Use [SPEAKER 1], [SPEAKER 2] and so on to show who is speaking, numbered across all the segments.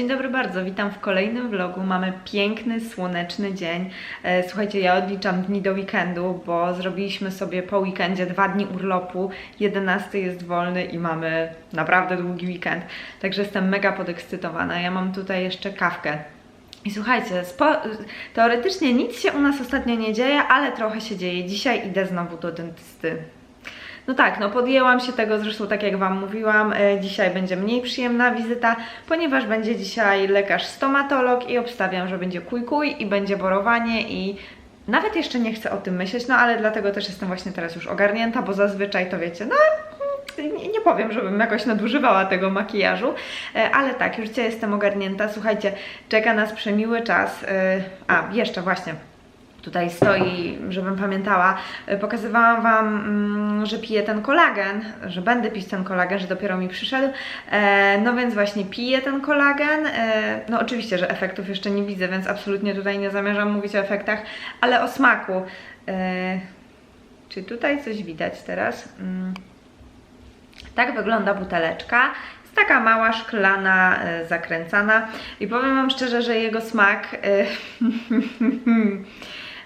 [SPEAKER 1] Dzień dobry bardzo, witam w kolejnym vlogu. Mamy piękny, słoneczny dzień. E, Słuchajcie, ja odliczam dni do weekendu, bo zrobiliśmy sobie po weekendzie dwa dni urlopu. 11 jest wolny i mamy naprawdę długi weekend. Także jestem mega podekscytowana. Ja mam tutaj jeszcze kawkę. I słuchajcie, teoretycznie nic się u nas ostatnio nie dzieje, ale trochę się dzieje. Dzisiaj idę znowu do dentysty. No tak, no podjęłam się tego, zresztą tak jak Wam mówiłam, e, dzisiaj będzie mniej przyjemna wizyta, ponieważ będzie dzisiaj lekarz stomatolog i obstawiam, że będzie kuj-kuj i będzie borowanie i nawet jeszcze nie chcę o tym myśleć, no ale dlatego też jestem właśnie teraz już ogarnięta, bo zazwyczaj to wiecie, no nie, nie powiem, żebym jakoś nadużywała tego makijażu, e, ale tak, już dzisiaj jestem ogarnięta. Słuchajcie, czeka nas przemiły czas. e, A, jeszcze właśnie. Tutaj stoi, żebym pamiętała. E, Pokazywałam Wam, mm, że piję ten kolagen, że będę pić ten kolagen, że dopiero mi przyszedł. E, No więc właśnie piję ten kolagen. E, No oczywiście, że efektów jeszcze nie widzę, więc absolutnie tutaj nie zamierzam mówić o efektach, ale o smaku. Czy tutaj coś widać teraz? Mm. Tak wygląda buteleczka. Jest taka mała, szklana, zakręcana i powiem Wam szczerze, że jego smak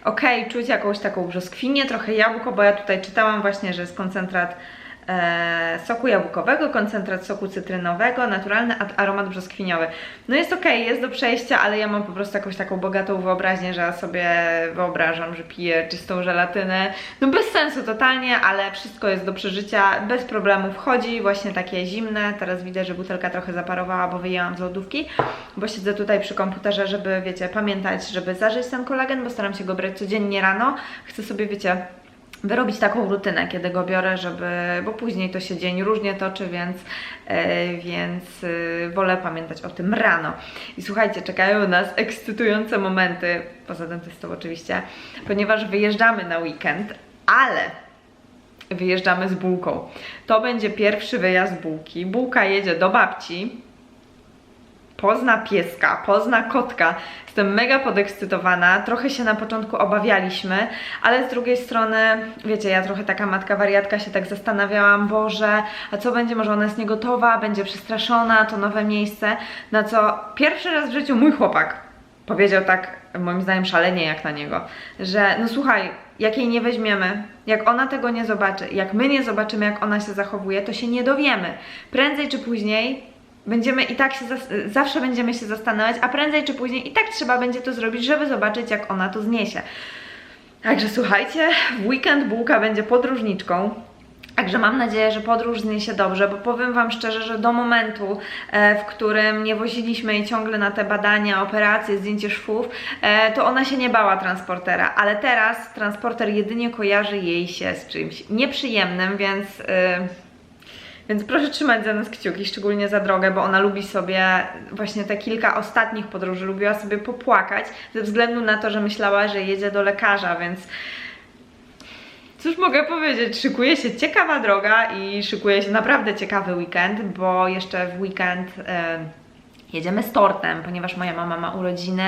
[SPEAKER 1] okej, czuć jakąś taką brzoskwinię, trochę jabłko, bo ja tutaj czytałam właśnie, że jest koncentrat soku jabłkowego, koncentrat soku cytrynowego, naturalny aromat brzoskwiniowy. No jest okej, jest do przejścia, ale ja mam po prostu jakąś taką bogatą wyobraźnię, że sobie wyobrażam, że piję czystą żelatynę. No bez sensu totalnie, ale wszystko jest do przeżycia, bez problemu wchodzi, właśnie takie zimne. Teraz widzę, że butelka trochę zaparowała, bo wyjęłam z lodówki, bo siedzę tutaj przy komputerze, żeby, wiecie, pamiętać, żeby zażyć ten kolagen, bo staram się go brać codziennie rano. Chcę sobie, wiecie, wyrobić taką rutynę, kiedy go biorę, żeby, bo później to się dzień różnie toczy, więc, e, więc e, wolę pamiętać o tym rano. I słuchajcie, czekają nas ekscytujące momenty, poza dentystą oczywiście, ponieważ wyjeżdżamy na weekend, ale wyjeżdżamy z bułką. To będzie pierwszy wyjazd bułki. Bułka jedzie do babci, pozna pieska, pozna kotka. Jestem mega podekscytowana. Trochę się na początku obawialiśmy, ale z drugiej strony, wiecie, ja trochę taka matka wariatka się tak zastanawiałam, Boże, a co będzie, może ona jest niegotowa, będzie przestraszona, to nowe miejsce. Na co pierwszy raz w życiu mój chłopak powiedział tak, moim zdaniem szalenie jak na niego, że no słuchaj, jak jej nie weźmiemy, jak ona tego nie zobaczy, jak my nie zobaczymy, jak ona się zachowuje, to się nie dowiemy. Prędzej czy później będziemy i tak się, zawsze będziemy się zastanawiać, a prędzej czy później i tak trzeba będzie to zrobić, żeby zobaczyć, jak ona to zniesie. Także słuchajcie, w weekend bułka będzie podróżniczką. Także mam nadzieję, że podróż zniesie dobrze, bo powiem Wam szczerze, że do momentu, e, w którym nie woziliśmy jej ciągle na te badania, operacje, zdjęcie szwów, e, to ona się nie bała transportera, ale teraz transporter jedynie kojarzy jej się z czymś nieprzyjemnym, więc... więc proszę trzymać za nas kciuki, szczególnie za drogę, bo ona lubi sobie właśnie te kilka ostatnich podróży, lubiła sobie popłakać ze względu na to, że myślała, że jedzie do lekarza, więc cóż mogę powiedzieć, szykuje się ciekawa droga i szykuje się naprawdę ciekawy weekend, bo jeszcze w weekend... E, Jedziemy z tortem, ponieważ moja mama ma urodziny.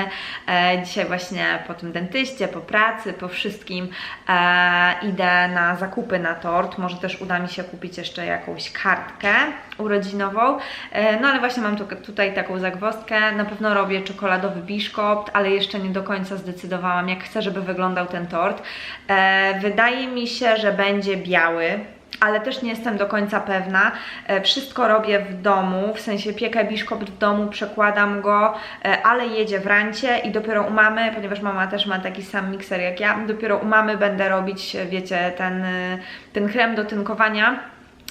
[SPEAKER 1] E, dzisiaj właśnie po tym dentyście, po pracy, po wszystkim e, idę na zakupy na tort. Może też uda mi się kupić jeszcze jakąś kartkę urodzinową. E, no ale właśnie mam tu, tutaj taką zagwozdkę. Na pewno robię czekoladowy biszkopt, ale jeszcze nie do końca zdecydowałam, jak chcę, żeby wyglądał ten tort. E, wydaje mi się, że będzie biały ale też nie jestem do końca pewna. E, Wszystko robię w domu, w sensie piekę biszkopt w domu, przekładam go, e, ale jedzie w rancie i dopiero u mamy, ponieważ mama też ma taki sam mikser jak ja, dopiero u mamy będę robić, wiecie, ten, e, ten krem do tynkowania.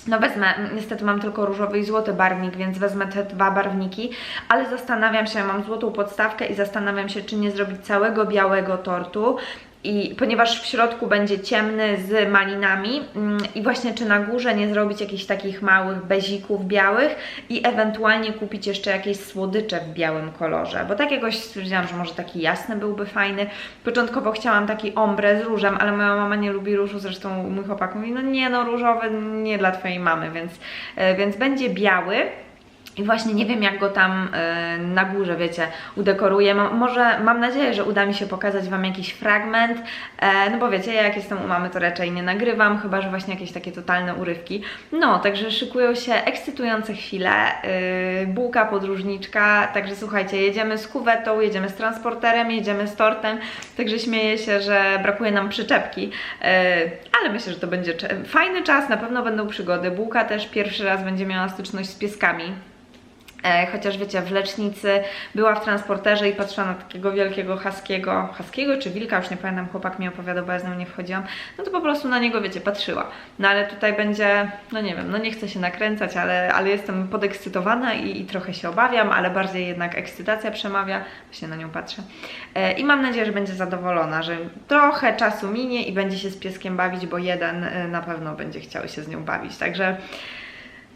[SPEAKER 1] No wezmę, niestety mam tylko różowy i złoty barwnik, więc wezmę te dwa barwniki, ale zastanawiam się, mam złotą podstawkę i zastanawiam się, czy nie zrobić całego białego tortu. I ponieważ w środku będzie ciemny z malinami mm, i właśnie czy na górze nie zrobić jakichś takich małych bezików białych i ewentualnie kupić jeszcze jakieś słodycze w białym kolorze, bo tak jakoś stwierdziłam, że może taki jasny byłby fajny. Początkowo chciałam taki ombre z różem, ale moja mama nie lubi różu, zresztą mój chłopak mówi, no nie no różowy nie dla Twojej mamy, więc, e, więc będzie biały. I właśnie nie wiem, jak go tam e, na górze, wiecie, udekoruję. Mo- może mam nadzieję, że uda mi się pokazać Wam jakiś fragment. E, no bo wiecie, ja jak jestem u mamy, to raczej nie nagrywam, chyba że właśnie jakieś takie totalne urywki. No, także szykują się ekscytujące chwile. E, bułka podróżniczka. Także słuchajcie, jedziemy z kuwetą, jedziemy z transporterem, jedziemy z tortem. Także śmieję się, że brakuje nam przyczepki. E, ale myślę, że to będzie fajny czas, na pewno będą przygody. Bułka też pierwszy raz będzie miała styczność z pieskami. E, chociaż wiecie, w lecznicy była w transporterze i patrzyła na takiego wielkiego haskiego, haskiego czy wilka, już nie pamiętam, chłopak mi opowiadał, bo ja z nią nie wchodziłam, no to po prostu na niego, wiecie, patrzyła. No ale tutaj będzie, no nie wiem, no nie chcę się nakręcać, ale, ale jestem podekscytowana i, i trochę się obawiam, ale bardziej jednak ekscytacja przemawia, właśnie na nią patrzę. E, I mam nadzieję, że będzie zadowolona, że trochę czasu minie i będzie się z pieskiem bawić, bo jeden e, na pewno będzie chciał się z nią bawić, także...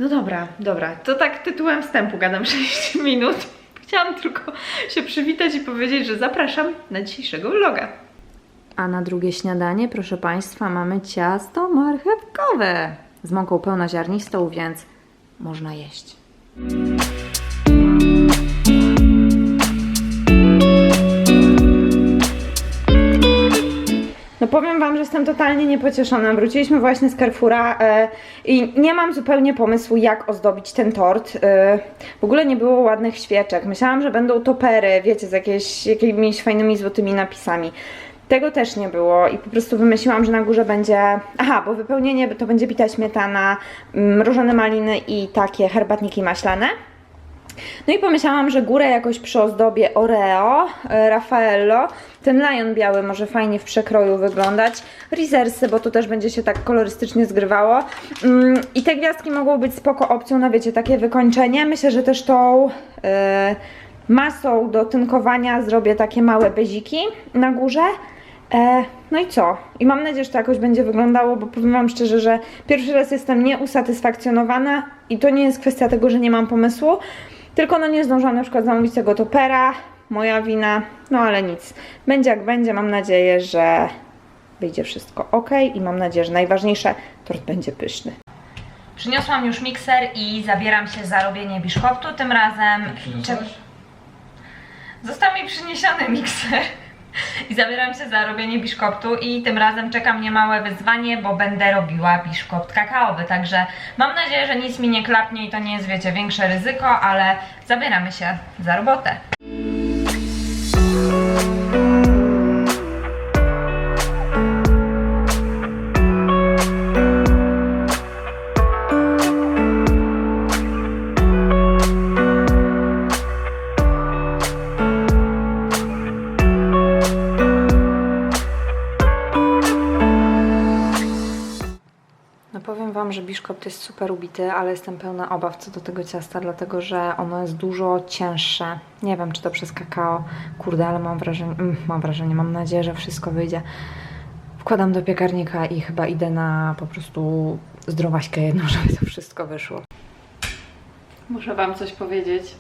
[SPEAKER 1] No dobra, dobra. To tak tytułem wstępu gadam 6 minut. Chciałam tylko się przywitać i powiedzieć, że zapraszam na dzisiejszego vloga. A na drugie śniadanie, proszę Państwa, mamy ciasto marchewkowe z mąką pełnoziarnistą, więc można jeść. Wam, że jestem totalnie niepocieszona. Wróciliśmy właśnie z Carrefoura e, i nie mam zupełnie pomysłu, jak ozdobić ten tort. E, w ogóle nie było ładnych świeczek. Myślałam, że będą topery, wiecie, z jakieś, jakimiś fajnymi złotymi napisami. Tego też nie było i po prostu wymyśliłam, że na górze będzie... Aha, bo wypełnienie to będzie bita śmietana, mrożone maliny i takie herbatniki maślane. No i pomyślałam, że górę jakoś przyozdobię Oreo, e, Raffaello. Ten lion biały może fajnie w przekroju wyglądać. Rizersy, bo to też będzie się tak kolorystycznie zgrywało. Mm, I te gwiazdki mogą być spoko opcją na wiecie, takie wykończenie. Myślę, że też tą e, masą do tynkowania zrobię takie małe beziki na górze. E, no i co? I mam nadzieję, że to jakoś będzie wyglądało, bo powiem Wam szczerze, że pierwszy raz jestem nieusatysfakcjonowana i to nie jest kwestia tego, że nie mam pomysłu, tylko no nie zdążyłam na przykład zamówić tego topera, moja wina, no ale nic. Będzie jak będzie, mam nadzieję, że wyjdzie wszystko ok i mam nadzieję, że najważniejsze, tort będzie pyszny. Przyniosłam już mikser i zabieram się za robienie biszkoptu, tym razem... Został mi przyniesiony mikser i zabieram się za robienie biszkoptu i tym razem czeka mnie małe wyzwanie, bo będę robiła biszkopt kakaowy, także mam nadzieję, że nic mi nie klapnie i to nie jest, wiecie, większe ryzyko, ale zabieramy się za robotę. Powiem Wam, że biszkopt jest super ubity, ale jestem pełna obaw co do tego ciasta, dlatego że ono jest dużo cięższe. Nie wiem, czy to przez kakao. Kurde, ale mam wrażenie, mm, mam wrażenie, mam nadzieję, że wszystko wyjdzie. Wkładam do piekarnika i chyba idę na po prostu zdrowaśkę jedną, żeby to wszystko wyszło.
[SPEAKER 2] Muszę Wam coś powiedzieć.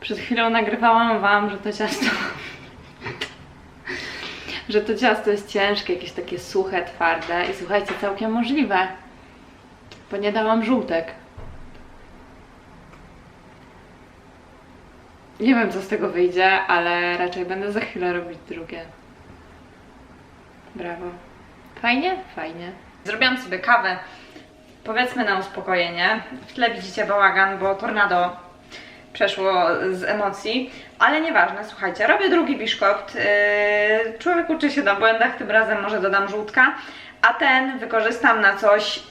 [SPEAKER 2] Przed chwilą nagrywałam Wam, że to ciasto. Że to ciasto jest ciężkie, jakieś takie suche, twarde i słuchajcie, całkiem możliwe, bo nie dałam żółtek. Nie wiem, co z tego wyjdzie, ale raczej będę za chwilę robić drugie. Brawo. Fajnie? Fajnie.
[SPEAKER 1] Zrobiłam sobie kawę, powiedzmy na uspokojenie. W tle widzicie bałagan, bo tornado przeszło z emocji, ale nieważne, słuchajcie, robię drugi biszkopt. Yy, człowiek uczy się na błędach, tym razem może dodam żółtka, a ten wykorzystam na coś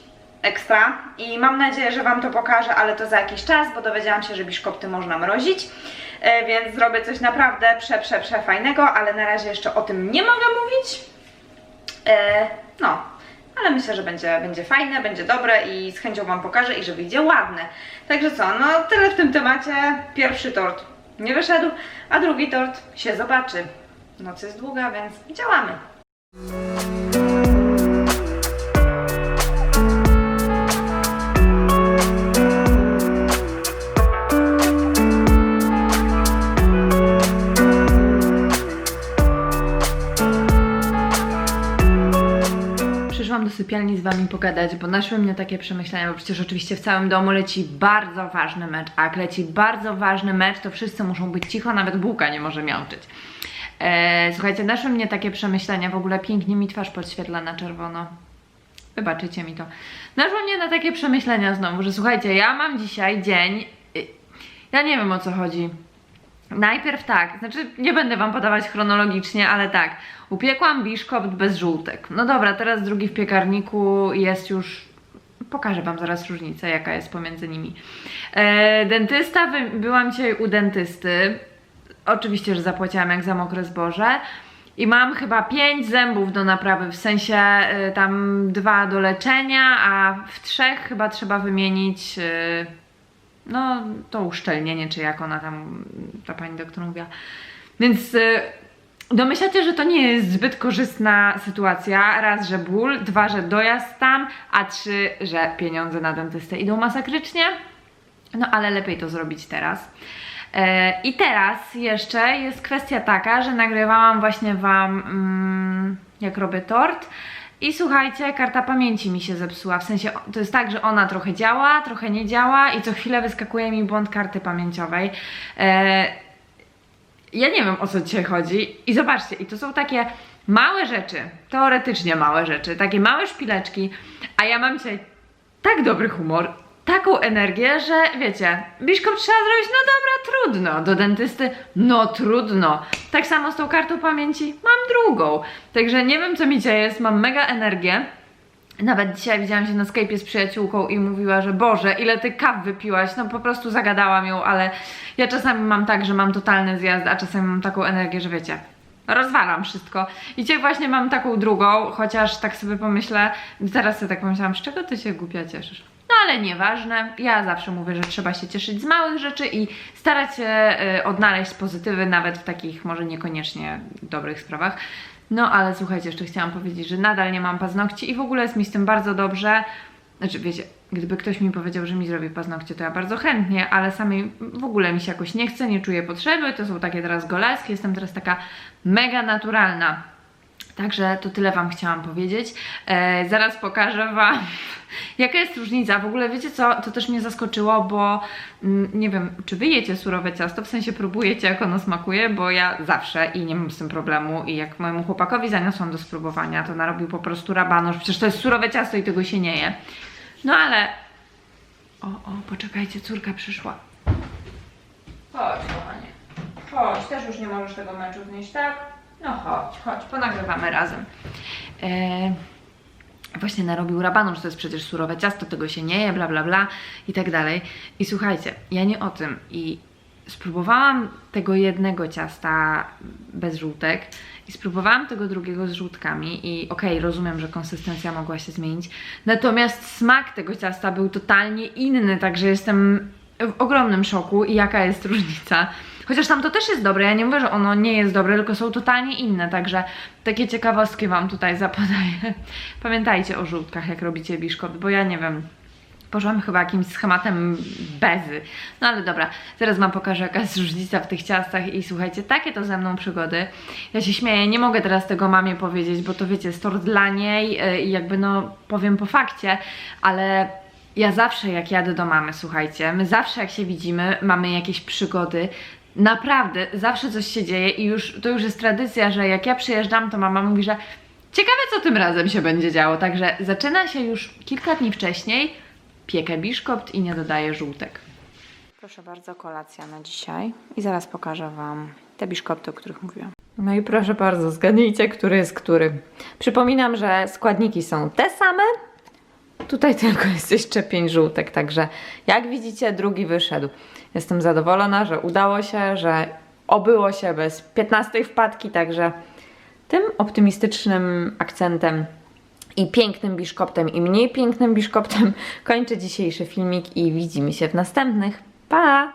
[SPEAKER 1] ekstra i mam nadzieję, że Wam to pokażę, ale to za jakiś czas, bo dowiedziałam się, że biszkopty można mrozić, yy, więc zrobię coś naprawdę prze, prze, prze fajnego, ale na razie jeszcze o tym nie mogę mówić. E, no, ale myślę, że będzie, będzie fajne, będzie dobre i z chęcią Wam pokażę i że wyjdzie ładne. Także co, no tyle w tym temacie. Pierwszy tort nie wyszedł, a drugi tort się zobaczy. Noc jest długa, więc działamy.
[SPEAKER 2] Sypialni z wami pogadać, bo naszły mnie takie przemyślenia, bo przecież oczywiście w całym domu leci bardzo ważny mecz, a jak leci bardzo ważny mecz, to wszyscy muszą być cicho, nawet bułka nie może miauczyć. E, słuchajcie, naszły mnie takie przemyślenia, w ogóle pięknie mi twarz podświetla na czerwono. Wybaczycie mi to. Naszło mnie na takie przemyślenia znowu, że słuchajcie, ja mam dzisiaj dzień. y, Ja nie wiem o co chodzi. Najpierw tak, znaczy nie będę wam podawać chronologicznie, ale tak. Upiekłam biszkopt bez żółtek. No dobra, teraz drugi w piekarniku jest już. Pokażę wam zaraz różnicę, jaka jest pomiędzy nimi. E, dentysta, wy- byłam dzisiaj u dentysty. Oczywiście, że zapłaciłam jak za mokre zboże. I mam chyba pięć zębów do naprawy, w sensie y, tam dwa do leczenia, a w trzech chyba trzeba wymienić y, no to uszczelnienie, czy jak ona tam, ta pani doktor mówiła. Więc y, domyślacie, że to nie jest zbyt korzystna sytuacja. Raz, że ból, dwa, że dojazd tam, a trzy, że pieniądze na dentystę idą masakrycznie. No ale lepiej to zrobić teraz. E, I teraz jeszcze jest kwestia taka, że nagrywałam właśnie Wam, mm, jak robię tort. I słuchajcie, karta pamięci mi się zepsuła. W sensie to jest tak, że ona trochę działa, trochę nie działa i co chwilę wyskakuje mi błąd karty pamięciowej. E, ja nie wiem o co dzisiaj chodzi. I zobaczcie, i to są takie małe rzeczy, teoretycznie małe rzeczy, takie małe szpileczki, a ja mam dzisiaj tak dobry humor, taką energię, że wiecie, biszkop trzeba zrobić, no dobra, trudno, do dentysty, no trudno. Tak samo z tą kartą pamięci, mam drugą. Także nie wiem co mi dzisiaj jest, mam mega energię. Nawet dzisiaj widziałam się na Skype'ie z przyjaciółką i mówiła, że Boże, ile ty kaw wypiłaś. No po prostu zagadałam ją, ale ja czasami mam tak, że mam totalny zjazd, a czasami mam taką energię, że wiecie, rozwalam wszystko. I dzisiaj właśnie mam taką drugą, chociaż tak sobie pomyślę, teraz sobie tak pomyślałam, z czego ty się głupia cieszysz? Ale nieważne, ja zawsze mówię, że trzeba się cieszyć z małych rzeczy i starać się y, odnaleźć pozytywy nawet w takich może niekoniecznie dobrych sprawach. No ale słuchajcie, jeszcze chciałam powiedzieć, że nadal nie mam paznokci i w ogóle jest mi z tym bardzo dobrze. Znaczy, wiecie, gdyby ktoś mi powiedział, że mi zrobi paznokcie, to ja bardzo chętnie, ale samej w ogóle mi się jakoś nie chce, nie czuję potrzeby. To są takie teraz goleskie, jestem teraz taka mega naturalna. Także to tyle Wam chciałam powiedzieć. E, zaraz pokażę Wam, jaka jest różnica. W ogóle wiecie co, to też mnie zaskoczyło, bo mm, nie wiem, czy Wy jecie surowe ciasto, w sensie próbujecie jak ono smakuje, bo ja zawsze i nie mam z tym problemu i jak mojemu chłopakowi zaniosłam do spróbowania, to narobił po prostu rabanu, że przecież to jest surowe ciasto i tego się nie je. No ale... O, o, poczekajcie, córka przyszła. Chodź, kochanie. Chodź, też już nie możesz tego meczu znieść, tak? No chodź, chodź, ponagrywamy razem. E, właśnie narobił rabanu, że to jest przecież surowe ciasto, tego się nie je, bla bla bla i tak dalej. I słuchajcie, ja nie o tym i spróbowałam tego jednego ciasta bez żółtek i spróbowałam tego drugiego z żółtkami i okej, rozumiem, że konsystencja mogła się zmienić, natomiast smak tego ciasta był totalnie inny, także jestem w ogromnym szoku i jaka jest różnica. Chociaż tam to też jest dobre, ja nie mówię, że ono nie jest dobre, tylko są totalnie inne, także takie ciekawostki Wam tutaj zapodaję. Pamiętajcie o żółtkach, jak robicie biszkopt, bo ja nie wiem, poszłam chyba jakimś schematem bezy. No ale dobra, zaraz Wam pokażę jaka jest różnica w tych ciastach i słuchajcie, takie to ze mną przygody. Ja się śmieję, nie mogę teraz tego mamie powiedzieć, bo to wiecie, jest tort dla niej yy, i jakby no powiem po fakcie, ale ja zawsze jak jadę do mamy, słuchajcie, my zawsze jak się widzimy, mamy jakieś przygody. Naprawdę, zawsze coś się dzieje i już to już jest tradycja, że jak ja przyjeżdżam, to mama mówi, że ciekawe co tym razem się będzie działo. Także zaczyna się już kilka dni wcześniej, piekę biszkopt i nie dodaję żółtek.
[SPEAKER 1] Proszę bardzo, kolacja na dzisiaj. I zaraz pokażę Wam te biszkopty, o których mówiłam. No i proszę bardzo, zgadnijcie, który jest który. Przypominam, że składniki są te same. Tutaj tylko jest jeszcze pięć żółtek, także jak widzicie, drugi wyszedł. Jestem zadowolona, że udało się, że obyło się bez 15 wpadki, także tym optymistycznym akcentem i pięknym biszkoptem i mniej pięknym biszkoptem kończę dzisiejszy filmik i widzimy się w następnych. Pa!